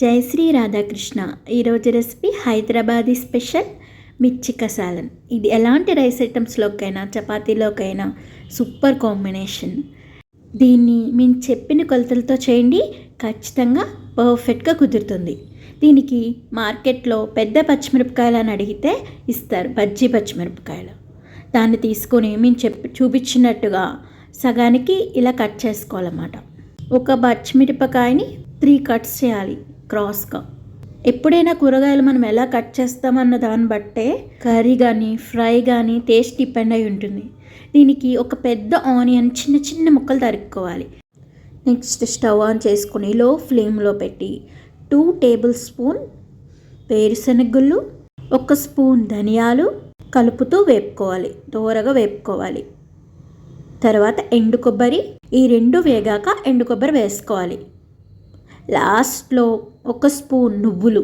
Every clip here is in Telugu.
జై శ్రీ రాధాకృష్ణ. ఈరోజు రెసిపీ హైదరాబాదీ స్పెషల్ మిర్చి కసాలన్ ఇది ఎలాంటి రైస్ ఐటమ్స్లోకైనా చపాతీలోకైనా సూపర్ కాంబినేషన్. దీన్ని మేము చెప్పిన కొలతలతో చేయండి ఖచ్చితంగా పర్ఫెక్ట్గా కుదురుతుంది. దీనికి మార్కెట్లో పెద్ద పచ్చిమిరపకాయలు అని అడిగితే ఇస్తారు బజ్జీ పచ్చిమిరపకాయలు. దాన్ని తీసుకొని మేము చెప్పి చూపించినట్టుగా సగానికి ఇలా కట్ చేసుకోవాలన్నమాట. ఒక పచ్చిమిరపకాయని త్రీ కట్స్ చేయాలి. క్రాస్గా. ఎప్పుడైనా కూరగాయలు మనం ఎలా కట్ చేస్తామన్న దాన్ని బట్టే కర్రీ కానీ ఫ్రై కానీ టేస్ట్ డిపెండ్ అయి ఉంటుంది. దీనికి ఒక పెద్ద ఆనియన్ చిన్న చిన్న ముక్కలు తరుక్కోవాలి. నెక్స్ట్ స్టవ్ ఆన్ చేసుకుని లో ఫ్లేమ్లో పెట్టి టూ టేబుల్ స్పూన్ వేరుశనగుళ్ళు ఒక స్పూన్ ధనియాలు కలుపుతూ వేపుకోవాలి. దోరగా వేపుకోవాలి. తర్వాత ఎండు కొబ్బరి ఈ రెండు వేగాక ఎండు కొబ్బరి వేసుకోవాలి. లాస్ట్లో ఒక స్పూన్ నువ్వులు.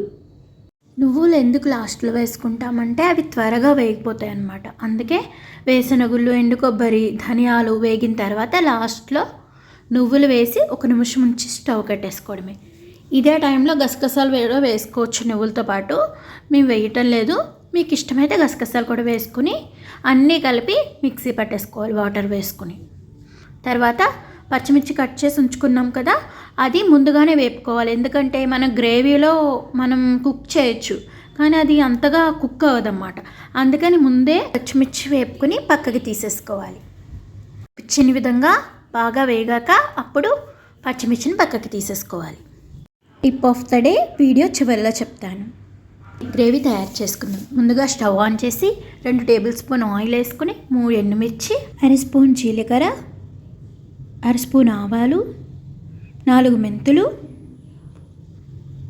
నువ్వులు ఎందుకు లాస్ట్లో వేసుకుంటామంటే అవి త్వరగా వేగిపోతాయి అన్నమాట అందుకే వేసనగుళ్ళు ఎండు కొబ్బరి ధనియాలు వేగిన తర్వాత లాస్ట్లో నువ్వులు వేసి ఒక నిమిషం ఉంచి స్టవ్ కట్టేసుకోవడమే. ఇదే టైంలో గసగసాలు వేయడం వేసుకోవచ్చు నువ్వులతో పాటు. మేము వేయటం లేదు. మీకు ఇష్టమైతే గసగసాలు కూడా వేసుకుని అన్నీ కలిపి మిక్సీ పట్టేసుకోవాలి వాటర్ వేసుకుని. తర్వాత పచ్చిమిర్చి కట్ చేసి ఉంచుకున్నాం కదా అది ముందుగానే వేపుకోవాలి. ఎందుకంటే మన గ్రేవీలో మనం కుక్ చేయొచ్చు కానీ అది అంతగా కుక్ అవ్వదన్నమాట. అందుకని ముందే పచ్చిమిర్చి వేపుకుని పక్కకి తీసేసుకోవాలి. పిచ్చిన విధంగా బాగా వేగాక అప్పుడు పచ్చిమిర్చిని పక్కకి తీసేసుకోవాలి. Tip of the day video చివరిలో చెప్తాను. గ్రేవీ తయారు చేసుకుందాం. ముందుగా స్టవ్ ఆన్ చేసి రెండు టేబుల్ స్పూన్ ఆయిల్ వేసుకుని మూడు ఎండుమిర్చి అర స్పూన్ జీలకర్ర అర స్పూన్ ఆవాలు నాలుగు మెంతులు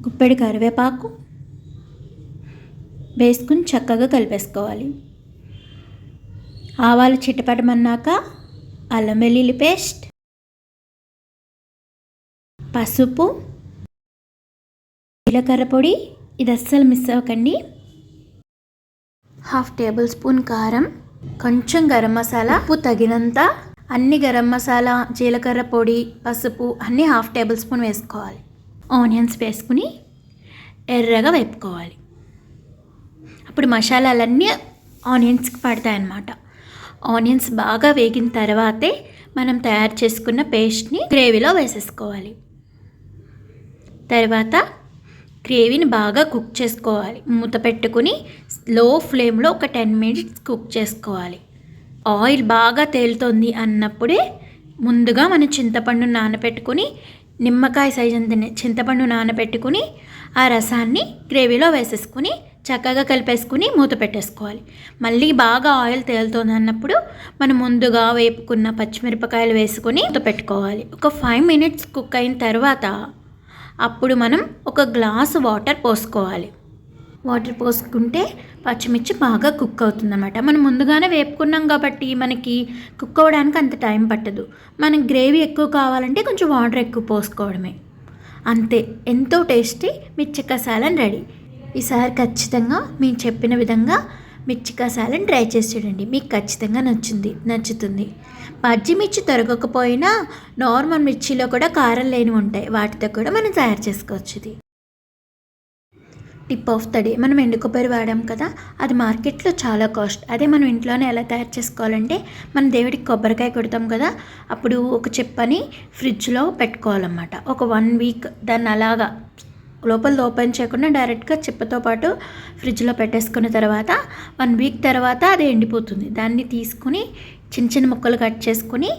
గుప్పెడి కరివేపాకు వేసుకుని చక్కగా కలిపేసుకోవాలి. ఆవాలు చిట్టపడమన్నాక అల్లం వెల్లుల్లి పేస్ట్ పసుపు జీలకర్ర పొడి ఇది అస్సలు మిస్ అవ్వకండి. హాఫ్ టేబుల్ స్పూన్ కారం కొంచెం గరం మసాలా ఉప్పు తగినంత అన్ని గరం మసాలా జీలకర్ర పొడి పసుపు అన్నీ హాఫ్ టేబుల్ స్పూన్ వేసుకోవాలి. ఆనియన్స్ వేసుకుని ఎర్రగా వేపుకోవాలి. అప్పుడు మసాలాలన్నీ ఆనియన్స్కి పడతాయి అన్నమాట ఆనియన్స్ బాగా వేగిన తర్వాతే మనం తయారు చేసుకున్న పేస్ట్ని గ్రేవీలో వేసేసుకోవాలి. తర్వాత గ్రేవీని బాగా కుక్ చేసుకోవాలి. మూత పెట్టుకుని లో ఫ్లేమ్లో ఒక టెన్ మినిట్స్ కుక్ చేసుకోవాలి. ఆయిల్ బాగా తేలుతోంది అన్నప్పుడే ముందుగా మనం చింతపండు నానబెట్టుకుని నిమ్మకాయ సైజ్ అంత చింతపండు నానబెట్టుకుని ఆ రసాన్ని గ్రేవీలో వేసేసుకుని చక్కగా కలిపేసుకుని మూత పెట్టేసుకోవాలి. మళ్ళీ బాగా ఆయిల్ తేలుతుంది అన్నప్పుడు మనం ముందుగా వేపుకున్న పచ్చిమిరపకాయలు వేసుకొని మూత పెట్టుకోవాలి. ఒక ఫైవ్ మినిట్స్ కుక్ అయిన తర్వాత అప్పుడు మనం ఒక గ్లాసు వాటర్ పోసుకోవాలి. వాటర్ పోసుకుంటే పచ్చిమిర్చి బాగా కుక్ అవుతుందన్నమాట. మనం ముందుగానే వేపుకున్నాం కాబట్టి మనకి కుక్ అవ్వడానికి అంత టైం పట్టదు. మనకి గ్రేవీ ఎక్కువ కావాలంటే కొంచెం వాటర్ ఎక్కువ పోసుకోవడమే. అంతే ఎంతో టేస్టీ మిర్చి కసాలన్ రెడీ. ఈసారి ఖచ్చితంగా మేము చెప్పిన విధంగా మిర్చి కసాలని ట్రై చేసి చూడండి. మీకు ఖచ్చితంగా నచ్చింది నచ్చుతుంది. పచ్చిమిర్చి తొరగకపోయినా నార్మల్ మిర్చిలో కూడా కారం లేనివి ఉంటాయి. వాటితో కూడా మనం తయారు చేసుకోవచ్చు ఇది. టిప్ ఆఫ్ ద డే మనం ఎండు కొబ్బరి వాడాం కదా అది మార్కెట్లో చాలా కాస్ట్ అదే మనం ఇంట్లోనే ఎలా తయారు చేసుకోవాలంటే మనం దేవుడికి కొబ్బరికాయ కొడతాం కదా అప్పుడు ఒక చెప్పని ఫ్రిడ్జ్లో పెట్టుకోవాలన్నమాట. ఒక వన్ వీక్ దాన్ని అలాగా లోపల ఓపెన్ చేయకుండా డైరెక్ట్గా చెప్పతో పాటు ఫ్రిడ్జ్లో పెట్టేసుకున్న తర్వాత వన్ వీక్ తర్వాత అది ఎండిపోతుంది. దాన్ని తీసుకుని చిన్న చిన్న ముక్కలు కట్ చేసుకుని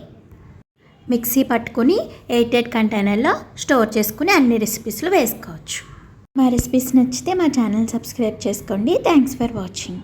మిక్సీ పట్టుకుని ఎయిట్ ఎయిట్ కంటైనర్లో స్టోర్ చేసుకుని అన్ని రెసిపీస్లో వేసుకోవచ్చు. మా రెసిపీస్ నచ్చితే మా ఛానల్ సబ్స్క్రైబ్ చేసుకోండి. Thanks for watching